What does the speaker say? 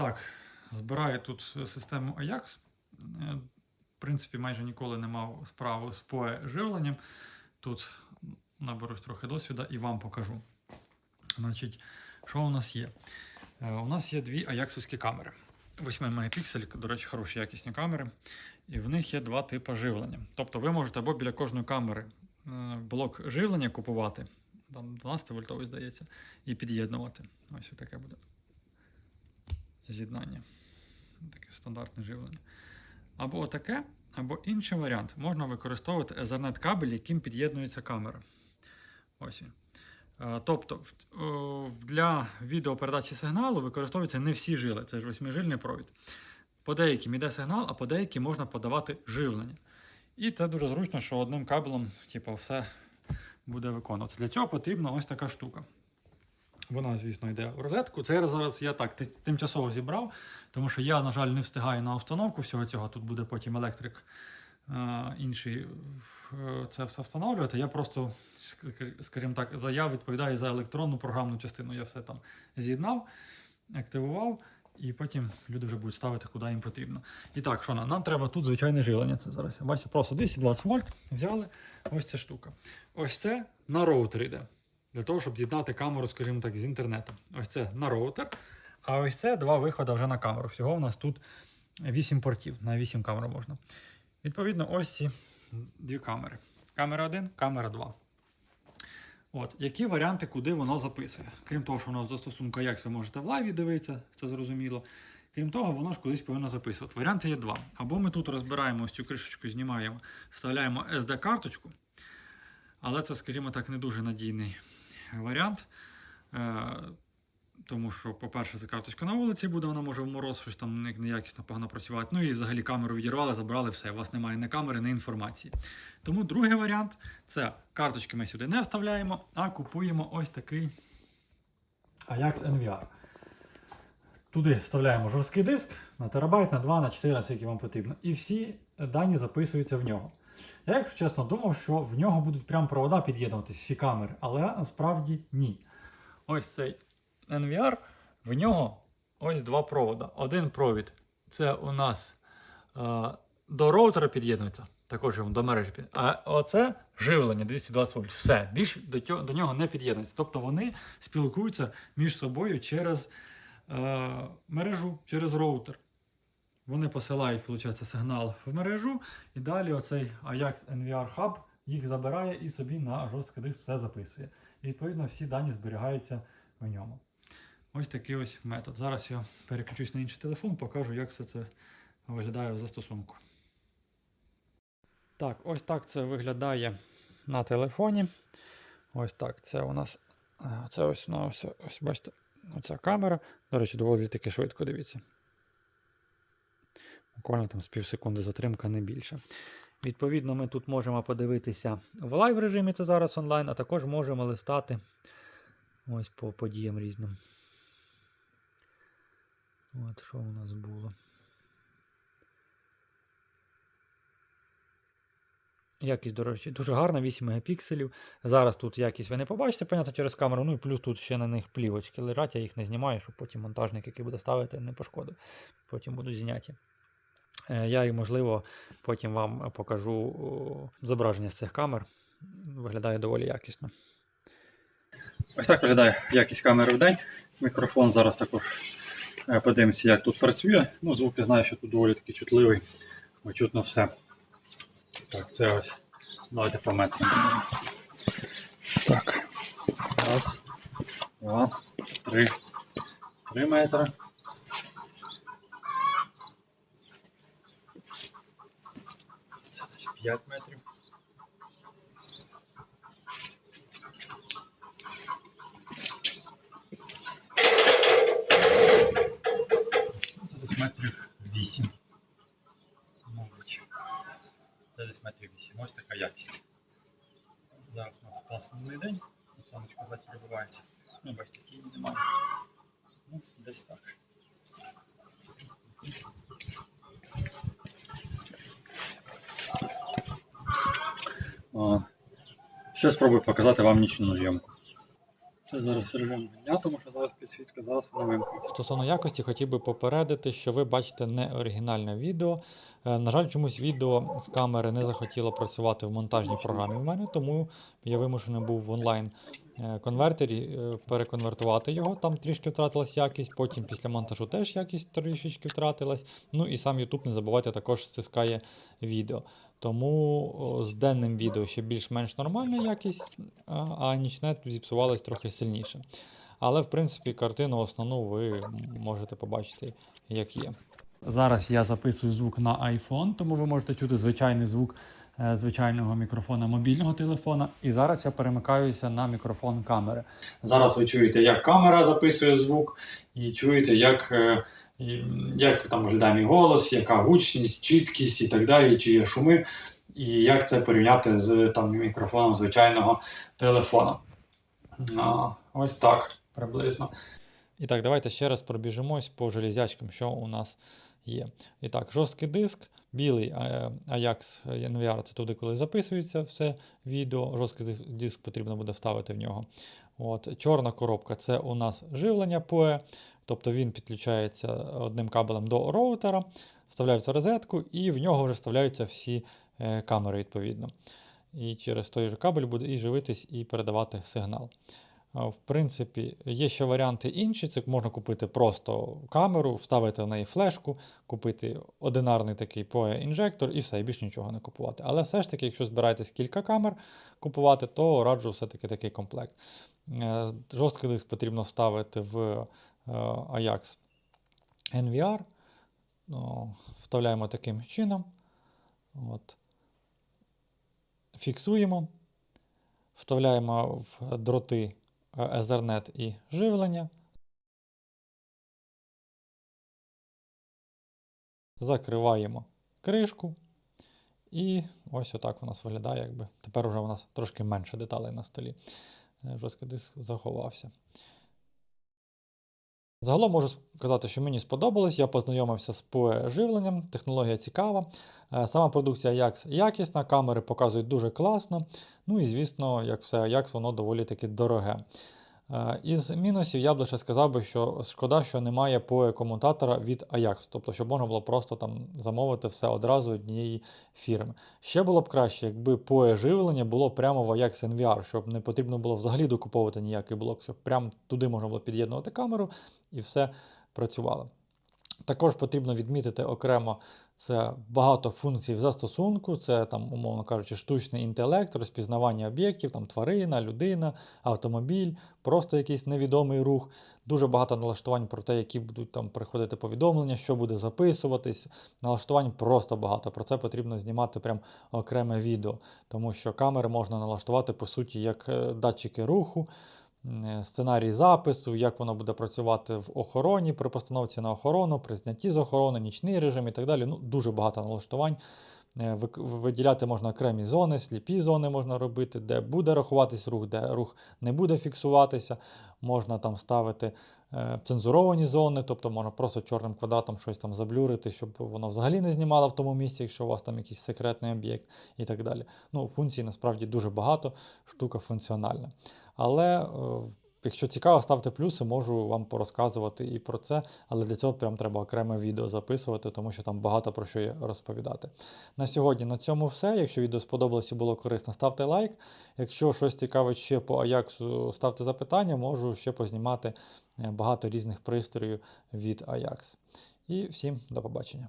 Так, збираю тут систему Ajax. Е, В принципі, майже ніколи не мав справу з PoE живленням. Тут наберусь трохи досвіду і вам покажу. Значить, що у нас є? Е, У нас є дві аяксовські камери. 8 мегапіксель, до речі, хороші якісні камери. І в них є два типи живлення. Тобто ви можете або біля кожної камери е, блок живлення купувати, там 12 вольтовий, здається, і під'єднувати. Ось таке буде з'єднання. Таке стандартне живлення. Або таке, або інший варіант. Можна використовувати Ethernet кабель, яким під'єднується камера. Ось він. Е, Тобто в- для відеопередачі сигналу використовуються не всі жили, це ж восьмижильний провід. По деяким йде сигнал, а по деяким можна подавати живлення. І це дуже зручно, що одним кабелем типу, все буде виконуватися. Для цього потрібна ось така штука. Вона, звісно, йде в розетку. Це зараз я так тимчасово зібрав, тому що я, на жаль, не встигаю на установку всього цього. Тут буде потім електрик е, інший е, це все встановлювати. Я просто, скажімо так, за відповідаю за електронну програмну частину. Я все там з'єднав, активував, і потім люди вже будуть ставити, куди їм потрібно. І так, що нам? Треба тут звичайне живлення. Це зараз. Бачите, просто 220 вольт взяли. Ось ця штука. Ось це на роутер йде. Для того, щоб з'єднати камеру, скажімо так, з інтернетом. Ось це на роутер. А ось це два виходи вже на камеру. Всього у нас тут 8 портів. На 8 камер можна. Відповідно, ось ці дві камери. Камера 1, камера 2. От, які варіанти, куди воно записує? Крім того, що воно застосунку як ви можете в лайві дивитися, це зрозуміло. Крім того, воно ж кудись повинно записувати. Варіанти є два. Або ми тут розбираємо ось цю кришечку, знімаємо, вставляємо SD-карточку, але це, скажімо так, не дуже надійний варіант. Е, тому що, по-перше, це карточка на вулиці буде, вона може в мороз щось там неякісно погано працювати. Ну і взагалі камеру відірвали, забрали все. У вас немає ні камери, ні інформації. Тому другий варіант це карточки ми сюди не вставляємо, а купуємо ось такий Ajax NVR. Туди вставляємо жорсткий диск на терабайт, на 2, на 4, скільки вам потрібно. І всі дані записуються в нього. Я, якщо чесно, думав, що в нього будуть прям провода під'єднуватись, всі камери, але насправді ні. Ось цей NVR, в нього ось два провода. Один провід це у нас е, до роутера під'єднується, також йому до мережі під. А оце живлення 220 вольт. Все, більш до, до нього не під'єднується. Тобто вони спілкуються між собою через е, мережу, через роутер. Вони посилають, виходить, сигнал в мережу, і далі оцей Ajax NVR Hub їх забирає і собі на жорсткий диск все записує. І відповідно всі дані зберігаються в ньому. Ось такий ось метод. Зараз я переключусь на інший телефон, покажу, як все це виглядає в застосунку. Так, ось так це виглядає на телефоні. Ось так. Це у нас. Це ось на ось, ось бачите, оця камера. До речі, доволі таки швидко дивіться. Буквально там з пів секунди затримка, не більше. Відповідно, ми тут можемо подивитися в лайв режимі, це зараз онлайн, а також можемо листати ось по подіям різним. От що у нас було. Якість, до речі, дуже гарна, 8 мегапікселів. Зараз тут якість ви не побачите, понятно, через камеру. Ну і плюс тут ще на них плівочки лежать, я їх не знімаю, щоб потім монтажник, який буде ставити, не пошкодив. Потім будуть зняті. Е, Я і, можливо, потім вам покажу зображення з цих камер. Виглядає доволі якісно. Ось так виглядає якість камери в день. Мікрофон зараз також е, подивимося, як тут працює. Ну, звук я знаю, що тут доволі таки чутливий, чутно все. Так, це ось. Давайте по. Так. Раз, два, три. Три метри. 5 метрів. Це десь метрів 8. Мабуть. Це десь метрів 8. Ось така якість. Зараз у нас класний день. Сонечко ледь пробивається. Ну, бачите, тіні немає. Ну, десь так. Ще спробую показати вам нічну зйомку. Це зараз режим дня, тому що зараз підсвітка, зараз вона вимкнеться. Стосовно якості, хотів би попередити, що ви бачите не оригінальне відео. Е, На жаль, чомусь відео з камери не захотіло працювати в монтажній програмі в мене, тому я вимушений був в онлайн е, конвертері е, переконвертувати його. Там трішки втратилась якість, потім після монтажу теж якість трішечки втратилась. Ну і сам YouTube, не забувайте, також стискає відео. Тому з денним відео ще більш-менш нормальна якість, а, нічне зіпсувалось трохи сильніше. Але, в принципі, картину основну ви можете побачити, як є. Зараз я записую звук на iPhone, тому ви можете чути звичайний звук звичайного мікрофона мобільного телефона. І зараз я перемикаюся на мікрофон камери. Зараз ви чуєте, як камера записує звук, і чуєте, як, е, як там виглядає мій голос, яка гучність, чіткість і так далі, чи є шуми, і як це порівняти з там, мікрофоном звичайного телефона. Ось так приблизно. І так, давайте ще раз пробіжимось по железячкам, що у нас є. І так, жорсткий диск, білий е, Ajax NVR, це туди, коли записується все відео. Жорсткий диск, потрібно буде вставити в нього. От, чорна коробка це у нас живлення PoE, тобто він підключається одним кабелем до роутера, вставляється розетку, і в нього вже вставляються всі е, камери відповідно. І через той же кабель буде і живитись, і передавати сигнал. В принципі, є ще варіанти інші. Це можна купити просто камеру, вставити в неї флешку, купити одинарний такий PoE-інжектор і все, і більше нічого не купувати. Але все ж таки, якщо збираєтесь кілька камер купувати, то раджу все-таки такий комплект. Е, Жорсткий диск потрібно вставити в е, Ajax NVR. Вставляємо таким чином. От. Фіксуємо. Вставляємо в дроти Ethernet і живлення. Закриваємо кришку. І ось отак у нас виглядає, якби. Тепер уже у нас трошки менше деталей на столі. Е, Жорсткий диск заховався. Загалом можу сказати, що мені сподобалось. Я познайомився з PoE живленням, технологія цікава. Е, Сама продукція Ajax якісна, камери показують дуже класно. Ну і звісно, як все Ajax, воно доволі таки дороге. Е, Із мінусів я б лише сказав би, що шкода, що немає PoE комутатора від Ajax, тобто, щоб можна було просто там замовити все одразу однієї фірми. Ще було б краще, якби PoE живлення було прямо в Ajax NVR, щоб не потрібно було взагалі докуповувати ніякий блок, щоб прямо туди можна було під'єднувати камеру і все працювало. Також потрібно відмітити окремо це багато функцій в застосунку, це там, умовно кажучи, штучний інтелект, розпізнавання об'єктів, там тварина, людина, автомобіль, просто якийсь невідомий рух. Дуже багато налаштувань про те, які будуть там приходити повідомлення, що буде записуватись. Налаштувань просто багато. Про це потрібно знімати прям окреме відео, тому що камери можна налаштувати по суті як е, датчики руху. Е, Сценарій запису, як воно буде працювати в охороні, при постановці на охорону, при знятті з охорони, нічний режим і так далі. Ну, дуже багато налаштувань. Е, Виділяти можна окремі зони, сліпі зони можна робити, де буде рахуватись рух, де рух не буде фіксуватися. Можна там ставити е, цензуровані зони, тобто можна просто чорним квадратом щось там заблюрити, щоб воно взагалі не знімало в тому місці, якщо у вас там якийсь секретний об'єкт і так далі. Ну, функцій насправді дуже багато, штука функціональна. Але е, Якщо цікаво, ставте плюси, можу вам порозказувати і про це, але для цього прям треба окреме відео записувати, тому що там багато про що є розповідати. На сьогодні на цьому все. Якщо відео сподобалось і було корисно, ставте лайк. Якщо щось цікавить ще по Ajax, ставте запитання, можу ще познімати е, багато різних пристроїв від Ajax. І всім до побачення.